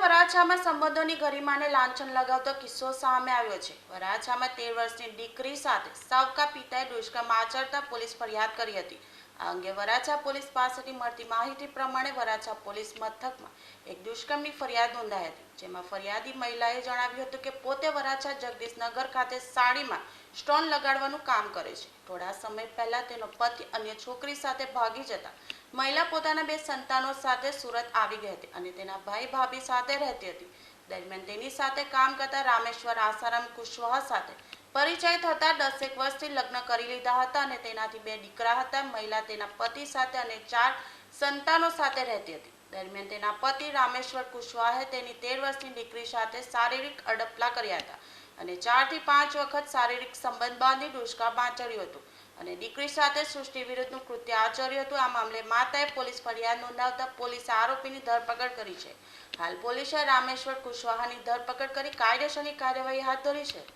વરાછામાં સંબંધોની ગરિમાને લાંછન લગાવતો કિસ્સો સામે આવ્યો છે. વરાછામાં તેર વર્ષની દીકરી સાથે સાવકા પિતાએ દુષ્કર્મ આચરતા પોલીસ ફરિયાદ કરી હતી. આ અંગે વરાછા પોલીસ પાસેથી મળતી માહિતી પ્રમાણે વરાછા પોલીસ મથકમાં એક દુષ્કર્મની ફરિયાદ નોંધાઈ હતી. જેમાં ફરિયાદી મહિલાએ જણાવ્યું હતું કે પોતે વરાછા જગદીશનગર ખાતે સાડીમાં સ્ટોન લગાડવાનું કામ કરે છે. થોડા સમય પહેલા તેનો પતિ અન્ય છોકરી સાથે ભાગી જતા મહિલા પોતાના બે સંતાનો સાથે સુરત આવી ગઈ હતી અને તેના ભાઈ ભાભી સાથે રહેતી હતી. દરમિયાન તેની સાથે કામ કરતા રામેશ્વર આસારામ કુશવાહા સાથે પરિચય થતા દસેક વર્ષથી લગ્ન કરી લીધા હતા અને તેનાથી બે દીકરા હતા. મહિલા તેના પતિ સાથે અને ચાર સંતાનો સાથે રહેતી હતી. દરમિયાન તેના પતિ રામેશ્વર કુશવાહે તેની તેર વર્ષની દીકરી સાથે શારીરિક અડપલા કર્યા હતા અને ચારથી પાંચ વખત શારીરિક સંબંધ બાંધી દુષ્કાળ આચર્યું હતું અને દીકરી સાથે સૃષ્ટિ વિરુદ્ધનું કૃત્ય આચર્યું હતું. આ મામલે માતાએ પોલીસ ફરિયાદ નોંધાવતા પોલીસે આરોપીની ધરપકડ કરી છે. હાલ પોલીસે રામેશ્વર કુશવાહાની ધરપકડ કરી કાયદેસરની કાર્યવાહી હાથ ધરી છે.